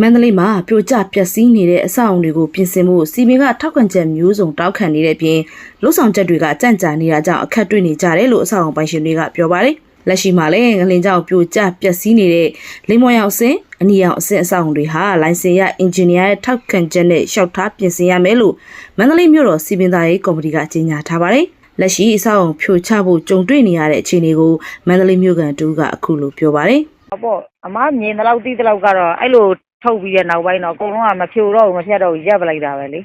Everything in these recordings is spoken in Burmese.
မန္တလေးမှာပြိုကျပျက်စီးနေတဲ့အဆောက်အုံတွေကိုပြင်ဆင်မှုစီမင်းကထောက်ခံချက်မျိုးစုံတောက်ခံနေတဲ့အပြင်လုံဆောင်ချက်တွေကကြန့်ကြာနေတာကြောင့်အခက်တွေ့နေကြတယ်လို့အဆောက်အုံပိုင်ရှင်တွေကပြောပါတယ်။လက်ရှိမှာလည်းငလင်ကြောင့်ပြိုကျပျက်စီးနေတဲ့လိမ္မော်ရောင်အဆင့်အနီရောင်အဆင့်အဆောက်အုံတွေဟာလိုင်စင်ရအင်ဂျင်နီယာရဲ့ထောက်ခံချက်နဲ့လျှောက်ထားပြင်ဆင်ရမယ်လို့မန္တလေးမြို့တော်စီမင်းသားရေးကော်မတီကကြေညာထားပါတယ်။လက်ရှိအဆောက်အုံဖြိုချဖို့ကြုံတွေ့နေရတဲ့အခြေအနေကိုမန္တလေးမြို့ကန်တူကအခုလိုပြောပါတယ်။ဟုတ်ပေါ့အမမြင်တဲ့လောက်သိတဲ့လောက်ကတော့အဲ့လို ထုတ်ပြီးတဲ့နောက်ပိုင်းတော့အကုန်လုံးကမဖြိုတော့ဘူးမဖြတ်တော့ဘူးရပ်ပလိုက်တာပဲလေ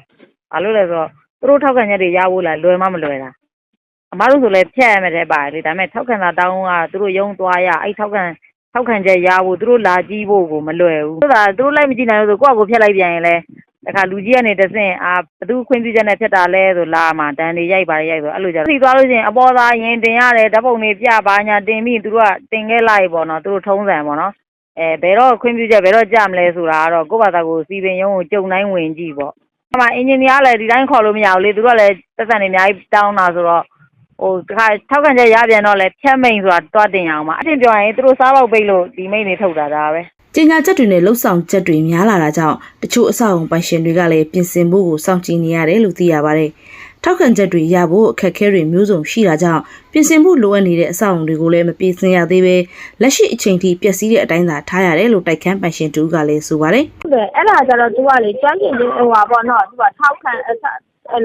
ဘာလို့လဲဆိုတော့သူတို့ထောက်ခံချက်တွေရဖို့လားလွယ်မှမလွယ်တာအမတို့ဆိုလည်းဖြတ်ရမယ်တဲ့ပါတယ်လေဒါပေမဲ့ထောက်ခံတာတောင်းကသူတို့ရုံသွားရအဲ့ထောက်ခံထောက်ခံချက်ရဖို့သူတို့လာကြည့်ဖို့ကိုမလွယ်ဘူးသူကသူတို့လိုက်မကြည့်နိုင်ဘူးဆိုကိုယ့်အကိုဖြတ်လိုက်ပြန်ရင်လည်းတခါလူကြီးကနေတဆင့်အာဘသူခွင့်ပြုချက်နဲ့ဖြတ်တာလဲဆိုလာမှာတန်တွေရိုက်ပါရိုက်ဆိုအဲ့လိုကြတော့သိသွားလို့ရှိရင်အပေါ်သားရင်တင်ရတယ်ဓာတ်ပုံတွေပြပါညာတင်ပြီးသူတို့ကတင်ခဲ့လိုက်ပေါ့နော်သူတို့ထုံးစံပေါ့နော် အဲဘယ်တော့ခွင့်ပြုချက်ဘယ်တော့ကြမလဲဆိုတာကတော့ကိုယ့်ဘာသာကိုစီပင်ရုံးကိုကြုံတိုင်းဝင်ကြည့်ပေါ့။အဲ့မှာအင်ဂျင်နီယာကလည်းဒီတိုင်းခေါ်လို့မရဘူးလေသူတို့ကလည်းသက်သက်နေအများကြီးတောင်းတာဆိုတော့ဟိုတခါထောက်ခံချက်ရပြန်တော့လဲဖြတ်မိန်ဆိုတာတွားတင်ရအောင်ပါအထင်ပြောရင်သူတို့စားတော့ပိတ်လို့ဒီမိန်တွေထုတ်တာဒါပဲ။ ကြေညာချက်တွေနဲ့လှုပ်ဆောင်ချက်တွေများလာတာကြောင့်တချို့အဆောက်အုံပိုင်ရှင်တွေကလည်းပြင်ဆင်ဖို့ကိုစောင့်ကြည့်နေရတယ်လို့သိရပါတယ်။ထောက်ခံချက်တွေရဖို့အခက်အခဲတွေမျိုးစုံရှိတာကြောင့်ပြင်ဆင်ဖို့လိုအပ်နေတဲ့အဆောက်အုံတွေကိုလည်းမပြင်ဆင်ရသေးပဲလက်ရှိအချိန်ထိပျက်စီးတဲ့အတိုင်းသာထားရတယ်လို့တိုက်ခန်းပိုင်ရှင်တူကလည်းဆိုပါတယ်ဟုတ်တယ်အဲ့ဒါကြတော့ तू ကလေကျွမ်းကျင်ခြင်းဟိုပါပေါ့နော် तू ကထောက်ခံ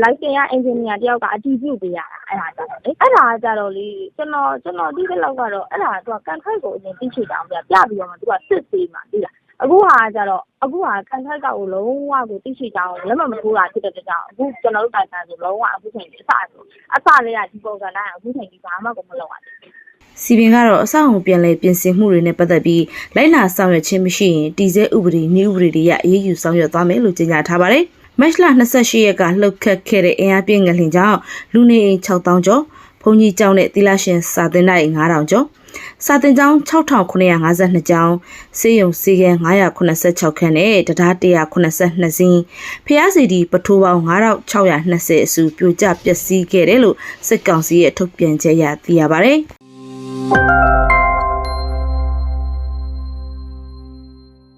လိုက်တင်ရ အင်ဂျင်နီယာတယောက်ကအတည်ပြုပေးရတာအဲ့ဒါကြတော့လေအဲ့ဒါကြတော့လေကျွန်တော်ကျွန်တော်သိတဲ့လောက်ကတော့အဲ့ဒါက तू ကကန်ထိုက်ကိုအရင်သိချင်တာအောင်ပြပြပြီးတော့မှ तू ကစစ်သေးမှာသိလားအခုဟာကြတော့အခုဟာကန်ထိုက်ကကိုလုံးဝကိုသိချင်တာအောင်လက်မမထိုးတာဖြစ်တဲ့ကြောင့်အခုကျွန်တော်တို့တိုင်တန်ဆိုလုံးဝအခုချိန်ကြီးအစဆိုအစလေးကဒီပုံစံတိုင်းအခုချိန်ကြီးဘာမှကိုမလုပ်ရဘူး။စီပင်ကတော့အဆောက်အုံပြန်လည်ပြင်ဆင်မှုတွေနဲ့ပတ်သက်ပြီးလိုက်နာဆောင်ရွက်ခြင်းမရှိရင်တည်ဆဲဥပဒေနည်းဥပဒေတွေရအရေးယူဆောင်ရွက်သွားမယ်လို့ကြေညာထားပါတယ်။ မတ်လ28ရက်ကလှုပ်ခတ်ခဲ့တဲ့အင်အားပြင်းငလျင်ကြောင့်လူနေအိမ်6000ကျော်ဘုံကြီးကျောင်းနဲ့သီလရှင်စာသင်တိုက်9000ကျော်စာသင်ကျောင်း6952ကျောင်းစေယုံစီကဲ986ခန်းနဲ့တရား182စီးဖျားစီဒီပထိုးပေါင်း9620အစုပြိုကျပျက်စီးခဲ့တယ်လို့စစ်ကောင်စီရဲ့ထုတ်ပြန်ချက်အရသိရပါတယ်။